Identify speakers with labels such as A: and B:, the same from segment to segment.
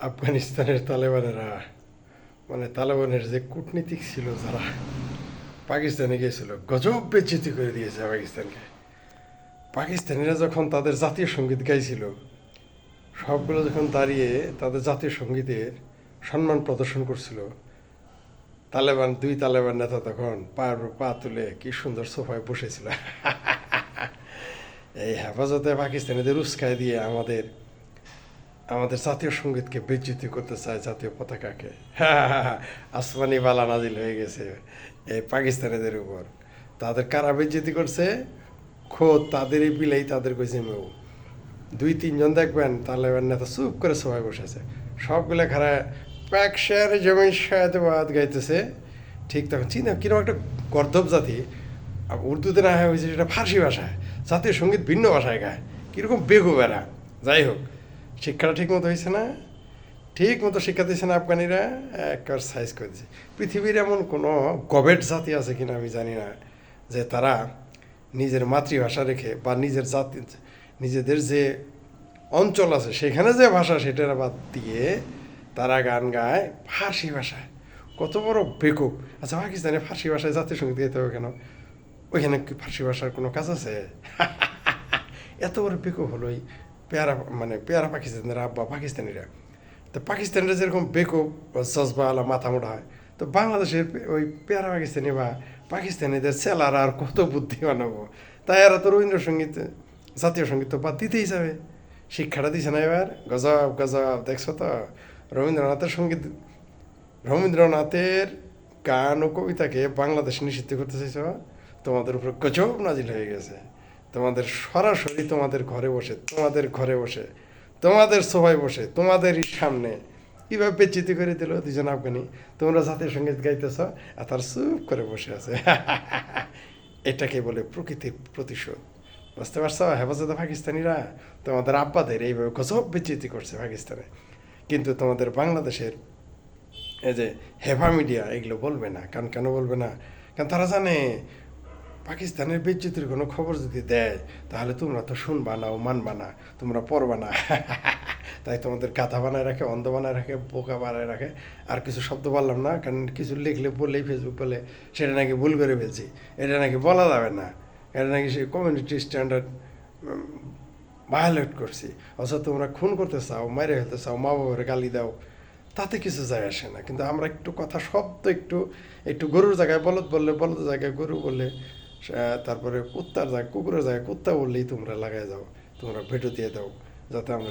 A: আফগানিস্তানের তালেবানেরা মানে তালেবানের যে কূটনীতিক ছিল যারা, পাকিস্তানে গিয়েছিল, গজব বেজ্জিতি করে দিয়েছে পাকিস্তানকে। পাকিস্তানিরা যখন তাদের জাতীয় সংগীত গাইছিল, সবগুলো যখন দাঁড়িয়ে তাদের জাতীয় সঙ্গীতের সম্মান প্রদর্শন করছিল, তালেবান, দুই তালেবান নেতা তখন পায়ের পা তুলে কি সুন্দর সোফায় বসেছিল। এই হেফাজতে পাকিস্তানিদের উস্কায় দিয়ে আমাদের আমাদের জাতীয় সঙ্গীতকে বেজ্জিতি করতে চায় জাতীয় পতাকাকে। আসমানি বালা নাজিল হয়ে গেছে এই পাকিস্তানিদের উপর। তাদের কারা বেজ্জিতি করছে? খোদ তাদেরই বিলেই তাদের কইছে মেউ দুই, তিনজন দেখবেন, তালেবান নেতা চুপ করে সবাই বসেছে। সবগুলো খারা প্যাকশার জমিন শায়দবাদ গাইতেছে। ঠিক তখন চিনা কীরকম একটা গর্ধব জাতি উর্দুতে না হয় হয়েছে সেটা ফার্সি ভাষায় জাতীয় সংগীত ভিন্ন ভাষায় গায়। কীরকম বেগু বেড়া যাই হোক শিক্ষাটা ঠিক মতো হয়েছে না? ঠিক মতো শিক্ষা না আফগানিরা? একবার সাইজ করে দিয়েছে পৃথিবীর এমন কোনো গবেট জাতি আছে কিনা আমি জানি না, যে তারা নিজের মাতৃভাষা রেখে বা নিজের জাতি, নিজেদের যে অঞ্চল আছে, সেখানে যে ভাষা, সেটার বাদ দিয়ে তারা গান গায় ফার্সি ভাষায়। কত বড় বেকুব। আচ্ছা পাকিস্তানে ফার্সি ভাষায় জাতীয় সংগীত গাইতে হবে কেন? ওইখানে কি ফার্সি ভাষার কোনো কাজ আছে? এত বড় বেকুব হলো এই পেয়ারা মানে পেয়ারা পাকিস্তানিরা আব্বা পাকিস্তানিরা। তো পাকিস্তানিরা যেরকম বেকুব জজবা আলা মাথা মোটা হয়, তো বাংলাদেশের ওই পেয়ারা পাকিস্তানি বা পাকিস্তানিদের সেলার আর কত বুদ্ধি বানাবো তাই এরা তো রবীন্দ্রসঙ্গীত, জাতীয় সংগীত তো বাদ দিতেই যাবে শিক্ষাটা দিছে না এবার, গজব গজব, দেখছ তো? রবীন্দ্রনাথের সংগীত, রবীন্দ্রনাথের গান ও কবিতাকে বাংলাদেশ নিষিদ্ধ করতে চাইছ? তোমাদের উপর গজব নাজিল হয়ে গেছে। তোমাদের সরাসরি তোমাদের ঘরে বসে, তোমাদের ঘরে বসে, তোমাদের সবাই বসে, তোমাদেরই সামনে কীভাবে বেচিতি করে দিল দুজন আফগানি। তোমরা জাতীয় সংগীত গাইতেছ আর তার চুপ করে বসে আছে। এটাকে বলে প্রকৃতির প্রতিশোধ। বুঝতে পারছ? হেফাজতে পাকিস্তানিরা তোমাদের আব্বাদের এইভাবে গজব বিচ্যুতি করছে পাকিস্তানে। কিন্তু তোমাদের বাংলাদেশের এই যে হেভা মিডিয়া এগুলো বলবে না। কারণ কেন বলবে না? কারণ তারা জানে পাকিস্তানের বিচ্যুতির কোনো খবর যদি দেয়, তাহলে তোমরা তো শুনবা না ও মানবা না, তোমরা পড়বা না। তাই তোমাদের গাধা বানায় রাখে, অন্ধ বানায় রাখে, বোকা বানায় রাখে। আর কিছু শব্দ বললাম না, কারণ কিছু লিখলে বললেই ফেসবুক বলে, সেটা নাকি ভুল করে ফেলছি, এটা নাকি বলা যাবে না, এটা নাকি সে কমিউনিটি স্ট্যান্ডার্ড ভায়োলেট করছি। অথচ তোমরা খুন করতে চাও মেরে ফেলতে চাও মা বাবার গালি দাও, তাতে কিছু যায় আসে না। কিন্তু আমরা একটু কথা শব্দ একটু একটু গরুর জায়গায় বলদ বললে বলদ জায়গায় গরু বললে তারপরে কুত্তার জায়গায়, কুকুরের জায়গায় কুত্তা বললেই তোমরা লাগাই যাও, তোমরা ভেটো দিয়ে দাও, যাতে আমরা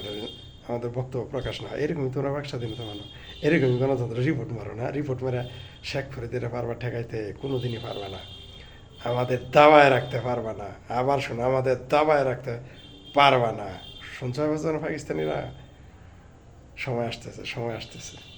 A: আমাদের বক্তব্য প্রকাশ না এরকমই তোমরা বাক স্বাধীনতা মানো। এরকমই গণতন্ত্র রিপোর্ট মারো না। রিপোর্ট মেরে শেখ ফরিদের পারবা ঠেকাইতে কোনো দিনই পারবে না। আমাদের দাবায় রাখতে পারবা না। আবার শোনো, আমাদের দাবায় রাখতে পারবা না। শুনছো পাকিস্তানিরা? সময় আসতেছে সময় আসতেছে।